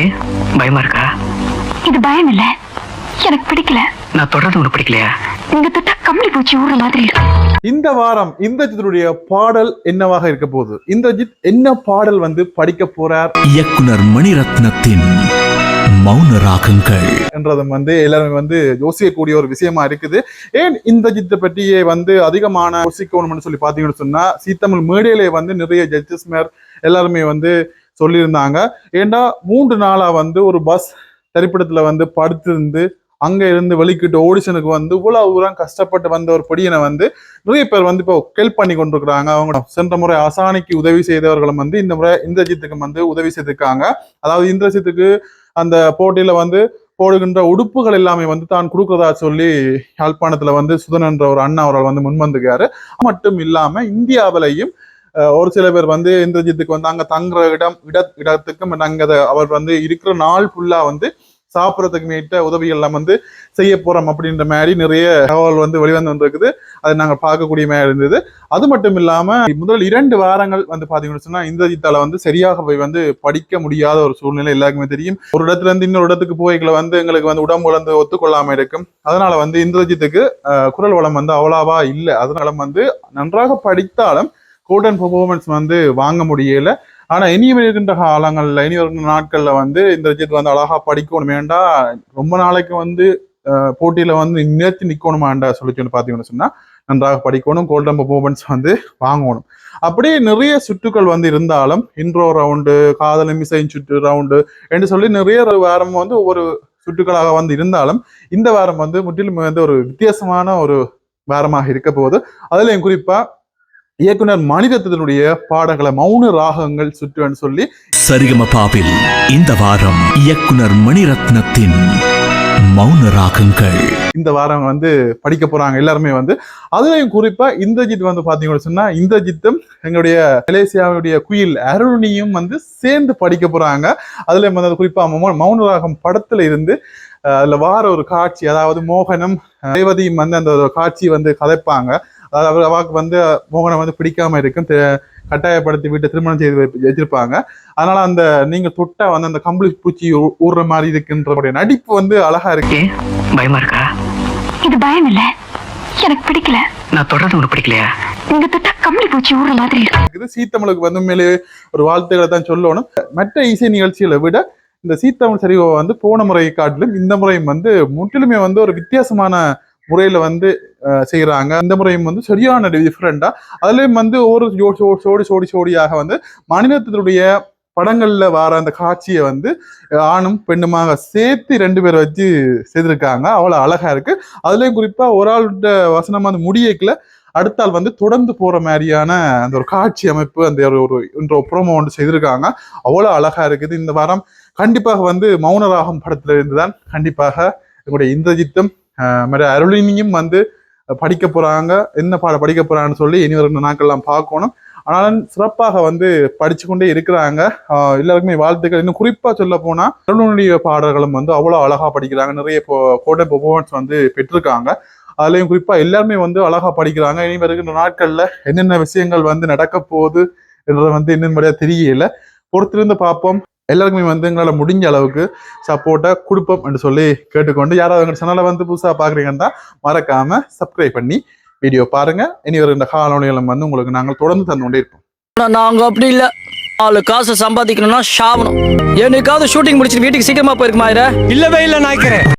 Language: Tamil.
ஏன் பயமா இருக்கா? இது பயம் இல்ல. எனக்கு பிடிக்கல. நான் தொடர்ந்து உனக்கு பிடிக்கலையா? நீங்க தொட்டா கம்பளி பூச்சி ஊற மாதிரி இருக்கு. இந்த வாரம் இந்திரஜித்துடைய பாடல் என்னவாக இருக்க போகுது? இந்திரஜித் என்ன பாடல் வந்து படிக்க போறார்? இயக்குனர் மணிரத்னத்தின் மௌன ராகங்கள் என்றதும் வந்து எல்லாருமே வந்து யோசிக்கக்கூடிய ஒரு விஷயமா இருக்குது. ஏன் இந்திரஜித்தை பற்றியே வந்து அதிகமான யோசிக்கணும்னு சொல்லி பாத்தீங்கன்னு சொன்னா சீத்தமிழ் மேடையிலே வந்து நிறைய ஜட்ஜஸ் மேர் எல்லாருமே வந்து சொல்லியிருந்தாங்க. ஏன்னா மூன்று நாளா வந்து ஒரு பஸ் திரைப்படத்துல வந்து படுத்திருந்து அங்கே இருந்து வெளிக்கிட்டு ஆடிஷனுக்கு வந்து இவ்வளோ தூரம் கஷ்டப்பட்டு வந்த ஒரு பொடியனை வந்து நிறைய பேர் வந்து இப்போ ஹெல்ப் பண்ணி கொண்டிருக்கிறாங்க. அவங்க சென்ற முறை அசானிக்கு உதவி செய்தவர்களும் வந்து இந்த முறை இந்திரஜித்துக்கு வந்து உதவி செய்திருக்காங்க. அதாவது இந்திரஜித்துக்கு அந்த போட்டியில வந்து போடுகின்ற உடுப்புகள் எல்லாமே வந்து தான் கொடுக்குறதா சொல்லி யாழ்ப்பாணத்தில் வந்து சுதன் என்ற ஒரு அண்ணா அவர்கள் வந்து முன்வந்துக்காரு மட்டும் இல்லாமல் இந்தியாவிலையும் ஒரு சில பேர் வந்து இந்திரஜித்துக்கு வந்து அங்க தங்குற இடம் இட இடத்துக்கும் அங்க அவர் வந்து இருக்கிற நாள் ஃபுல்லா வந்து சாப்பிட்றதுக்கு மீட்ட உதவிகள்லாம் வந்து செய்ய போறோம் அப்படின்ற மாதிரி நிறைய தகவல் வந்து வெளிவந்து வந்திருக்குது. அதை நாங்கள் பார்க்கக்கூடிய மாதிரி இருந்தது. அது மட்டும் இல்லாம முதல் இரண்டு வாரங்கள் வந்து பார்த்தீங்கன்னு சொன்னால் இந்திரஜித்தால வந்து சரியாக போய் வந்து படிக்க முடியாத ஒரு சூழ்நிலை எல்லாருக்குமே தெரியும். ஒரு இடத்துல இருந்து இன்னொரு இடத்துக்கு போய்களை வந்து எங்களுக்கு வந்து உடம்பு வந்து ஒத்துக்கொள்ளாம இருக்கும். அதனால வந்து இந்திரஜித்துக்கு குரல் வளம் வந்து அவ்வளவா இல்லை. அதனால வந்து நன்றாக படித்தாலும் கோல்டன் பெர்ஃபார்மன்ஸ் வந்து வாங்க முடியல. ஆனா இனி வருகின்ற காலங்கள்ல இனி வருகின்ற நாட்கள்ல வந்து இந்திரஜித் வந்து அழகா படிக்கணும் வேண்டா ரொம்ப நாளைக்கு வந்து போட்டியில் போட்டியில வந்து நிறுத்தி நிற்கணுமாண்டா சொல்லி சொல்லி பாத்தீங்கன்னு சொன்னா நன்றாக படிக்கணும் கோல்டன் பர்ஃபார்மன்ஸ் வந்து வாங்கணும். அப்படியே நிறைய சுற்றுகள் வந்து இருந்தாலும் இன்ட்ரோ ரவுண்டு காதல் மிசைன் சுற்று ரவுண்டு என்று சொல்லி நிறைய வாரம் வந்து ஒவ்வொரு சுற்றுக்களாக வந்து இருந்தாலும் இந்த வாரம் வந்து முற்றிலும் வந்து ஒரு வித்தியாசமான ஒரு வாரமாக இருக்க போகுது. அதுலயும் குறிப்பா இயக்குனர் மணிரத்னத்தினுடைய பாடல்களை மௌன ராகங்கள் சுற்றுன்னு சொல்லி சரிகமபாவில் இந்த வாரம் இயக்குனர் மணிரத்னத்தின் மௌன ராகங்கள். இந்த வாரம் வந்து படிக்க போறாங்க எல்லாருமே வந்து. அதுலயும் குறிப்பா இந்திரஜித் வந்து பாத்தீங்கன்னு சொன்னா இந்திரஜித்தும் எங்களுடைய மலேசியாவுடைய குயில் அருணியும் வந்து சேர்ந்து படிக்க போறாங்க. அதுல வந்து குறிப்பா மௌ- மௌனராகம் படத்துல இருந்து அதுல வார ஒரு காட்சி அதாவது மோகனும் ரேவதியும் வந்து அந்த ஒரு காட்சி வந்து கதைப்பாங்க. அதாவது அவர் அவாக்கு வந்து மோகனை வந்து பிடிக்காம இருக்கும் கட்டாயப்படுத்தி விட்டு திருமணம் செய்து வச்சிருப்பாங்க அதனால அந்த நீங்க தொட்டா வந்து அந்த கம்பளி பூச்சி ஊ- ஊறுற மாதிரி இருக்குன்ற நடிப்பு வந்து அழகா இருக்கு. பயமா இருக்கா? இது பயம் இல்ல. எனக்கு பிடிக்கல. நான் தொடர்ந்து உனக்கு பிடிக்கலையா? நீங்க தொட்டா கம்பளி பூச்சி ஊற மாதிரி இருக்கு. இருக்குது. சீத்தமிழுக்கு வந்து உண்மையிலே ஒரு வாழ்த்துக்களை தான் சொல்லணும். மற்ற இசை நிகழ்ச்சிகளை விட இந்த சீத்தமிழ் சரிவை வந்து போன முறை காட்டிலும் இந்த முறையும் வந்து முற்றிலுமே வந்து ஒரு வித்தியாசமான முறையில வந்து செய்கிறாங்க செய்யறாங்க இந்த முறையும் வந்து சரியான டிஃப்ரெண்டா அதுலயும் வந்து ஒவ்வொரு சோடி சோடி சோடியாக வந்து மாநிலத்தினுடைய படங்கள்ல வர அந்த காட்சியை வந்து ஆணும் பெண்ணுமாக சேர்த்து ரெண்டு பேரை வச்சு செய்திருக்காங்க. அவ்வளவு அழகா இருக்கு. அதுலயும் குறிப்பா ஒரு ஆள்கிட்ட வசனம் அந்த முடியக்கல அடுத்தால் வந்து தொடர்ந்து போற மாதிரியான அந்த ஒரு காட்சி அமைப்பு அந்த ஒரு ஒரு இன்ற ப்ரோமோ ஒன்று செய்திருக்காங்க. அவ்வளவு அழகா இருக்குது. இந்த வாரம் கண்டிப்பாக வந்து மௌனராகம் படத்துல இருந்து தான் கண்டிப்பாக எங்களுடைய இந்திரஜித்தும் மற்ற அருளினியும் வந்து படிக்க போகிறாங்க என்ன பாட படிக்க போகிறாங்கன்னு சொல்லி இனி வரும் நாட்கள்லாம் பார்க்கணும். ஆனாலும் சிறப்பாக வந்து படிச்சு கொண்டே இருக்கிறாங்க எல்லாருக்குமே வாழ்த்துக்கள். இன்னும் குறிப்பாக சொல்ல போனால் அருளுடைய பாடல்களும் வந்து அவ்வளோ அழகாக படிக்கிறாங்க. நிறைய கோட்டை பெர்ஃபார்மன்ஸ் வந்து பெற்றிருக்காங்க. அதுலேயும் குறிப்பாக எல்லாருமே வந்து அழகாக படிக்கிறாங்க. இனி வருகின்ற நாட்களில் என்னென்ன விஷயங்கள் வந்து நடக்க போகுது என்றதை வந்து இன்னும் முறையா தெரியல. பொறுத்திருந்து பார்ப்போம். எல்லாருக்குமே வந்து எங்களால முடிஞ்ச அளவுக்கு சப்போர்ட்டா கொடுப்போம் என்று சொல்லி கேட்டுக்கொண்டு யாராவது எங்க சேனலை வந்து புதுசா பாக்குறீங்கன்னா மறக்காம சப்ஸ்கிரைப் பண்ணி வீடியோ பாருங்க. இனி வருகின்ற காணொலிகளும் வந்து உங்களுக்கு நாங்கள் தொடர்ந்து தந்து கொண்டே இருப்போம். ஆனா நாங்க அப்படி இல்ல. நாலு காசு சம்பாதிக்கணும்னா ஷாவணும் என்னைக்காவது ஷூட்டிங் முடிச்சிட்டு வீட்டுக்கு சீக்கிரமா போயிருக்குமா இல்லவே இல்ல நாய்க்கிறேன்